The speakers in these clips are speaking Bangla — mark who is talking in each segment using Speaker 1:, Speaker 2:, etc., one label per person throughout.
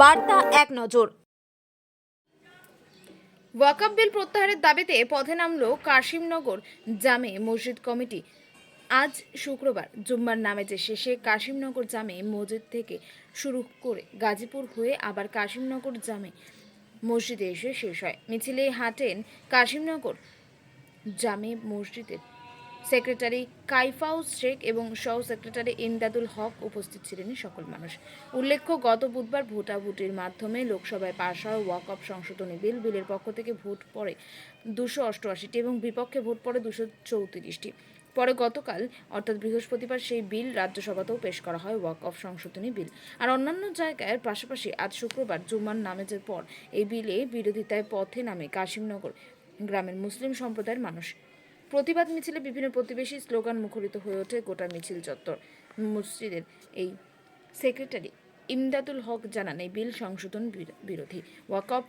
Speaker 1: বার্তা এক নজর।
Speaker 2: ওয়াকাব বিল প্রত্যাহারের দাবিতে পথে নামলো কাশিমনগর জামে মসজিদ কমিটি। আজ শুক্রবার জুম্মার নামেজের শেষে কাশিমনগর জামে মসজিদ থেকে শুরু করে গাজীপুর হয়ে আবার কাশিমনগর জামে মসজিদে এসে শেষ হয়। মিছিলে হাঁটেন কাশিমনগর জামে মসজিদের সেক্রেটারি কাইফাউস শেখ এবং সহ সেক্রেটারি ইমদাদুল হক উপস্থিত ছিলেন সকল মানুষ। উল্লেখ্য, গত বুধবার ভোটাভুটির মাধ্যমে লোকসভায় পাশ হয় ওয়াকআপ সংশোধনী বিল, বিলের পক্ষ থেকে ভোট পড়ে দুশো অষ্টআশিটি এবং বিপক্ষে ভোট পড়ে দুশো চৌত্রিশটি। পরে গতকাল, অর্থাৎ বৃহস্পতিবার, সেই বিল রাজ্যসভাতেও পেশ করা হয় ওয়াক অফ সংশোধনী বিল। আর অন্যান্য জায়গার পাশাপাশি আজ শুক্রবার জুম্মার নামেজের পর এই বিলে বিরোধিতায় পথে নামে কাশিমনগর গ্রামের মুসলিম সম্প্রদায়ের মানুষ। প্রতিবাদ মিছিলে বিভিন্ন প্রতিবেশী স্লোগান মুখরিত হয়ে ওঠে গোটা মিছিল চত্বর। মসজিদের এই সেক্রেটারি ইমদাদুল হক জানান, এই বিল সংশোধন বির- বিরোধী। ওয়াকফ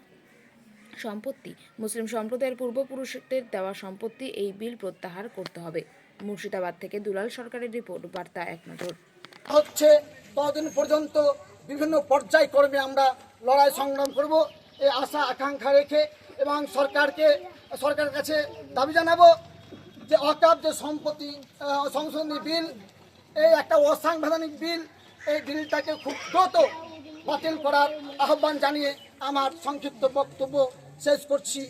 Speaker 2: সম্পত্তি, মুসলিম সম্প্রদায়ের পূর্বপুরুষদের দেওয়া সম্পত্তি, এই বিল প্রত্যাহার করতে হবে। মুর্শিদাবাদ থেকে দুলাল সরকারের রিপোর্ট, বার্তা এক নজর।
Speaker 3: হচ্ছে, ততদিন পর্যন্ত বিভিন্ন পর্যায়ক্রমে আমরা লড়াই সংগ্রাম করব, এই আশা, আকাঙ্ক্ষা রেখে এবং সরকারকে, সরকারের কাছে দাবি জানাব। যে অকাপ যে সম্পত্তি সংশোধনী বিল, এই একটা অসাংবিধানিক বিল, এই বিলটাকে খুব দ্রুত বাতিল করার আহ্বান জানিয়ে আমার সংক্ষিপ্ত বক্তব্য শেষ করছি।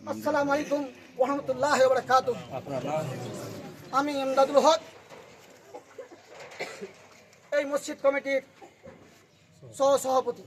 Speaker 3: আসসালাম আলাইকুম রহমতুল্লাহ বরকাত আমি ইমদাদুল হক। এই মসজিদ কমিটির সহ সভাপতি